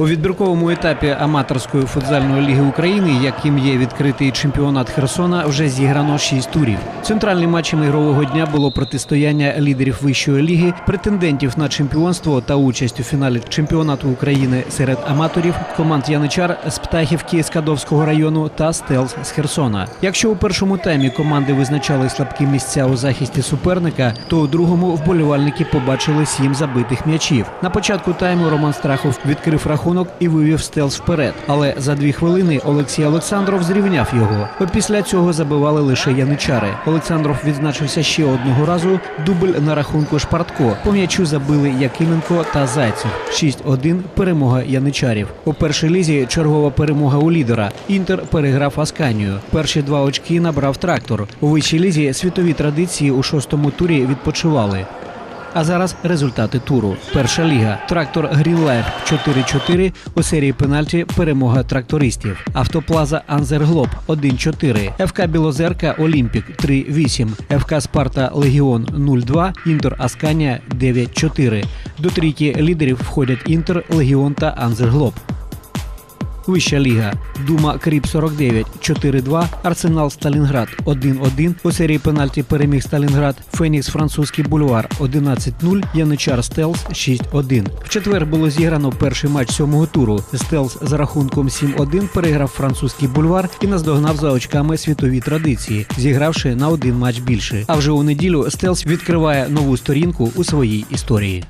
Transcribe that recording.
У відбірковому етапі аматорської футзальної ліги України, яким є відкритий чемпіонат Херсона, вже зіграно шість турів. Центральним матчем ігрового дня було протистояння лідерів вищої ліги, претендентів на чемпіонство та участь у фіналі чемпіонату України серед аматорів команд Яничар з Птахівки з Кадовського району та Стелс з Херсона. Якщо у першому таймі команди визначали слабкі місця у захисті суперника, то у другому вболівальники побачили сім забитих м'ячів. На початку тайму Роман Страхов відкрив рахунок і вивів стелс вперед. Але за дві хвилини Олексій Олександров зрівняв його. Опісля цього забивали лише яничари. Олександров відзначився ще одного разу. Дубль на рахунку Шпартко. По м'ячу забили Якименко та Зайцев. 6-1 перемога яничарів. У першій лізі чергова перемога у лідера. Інтер переграв Асканію. Перші два очки набрав трактор. У вищій лізі світові традиції у шостому турі відпочивали. А зараз результати туру. Перша ліга. Трактор Грінлайф 4-4. У серії пенальті перемога трактористів. Автоплаза Анзерглоб 1-4. ФК Білозерка Олімпік 3-8. ФК Спарта Легіон 0-2. Інтер Асканія 9-4. До трійки лідерів входять Інтер, Легіон та Анзерглоб. Вища ліга. Дума Кріп 49 4-2. Арсенал Сталінград 1-1. У серії пенальті переміг Сталінград. Фенікс Французький бульвар 11-0. Яничар Стелс 6-1. В четвер було зіграно перший матч сьомого туру. Стелс за рахунком 7-1 переграв французький бульвар і наздогнав за очками світові традиції, зігравши на один матч більше. А вже у неділю Стелс відкриває нову сторінку у своїй історії.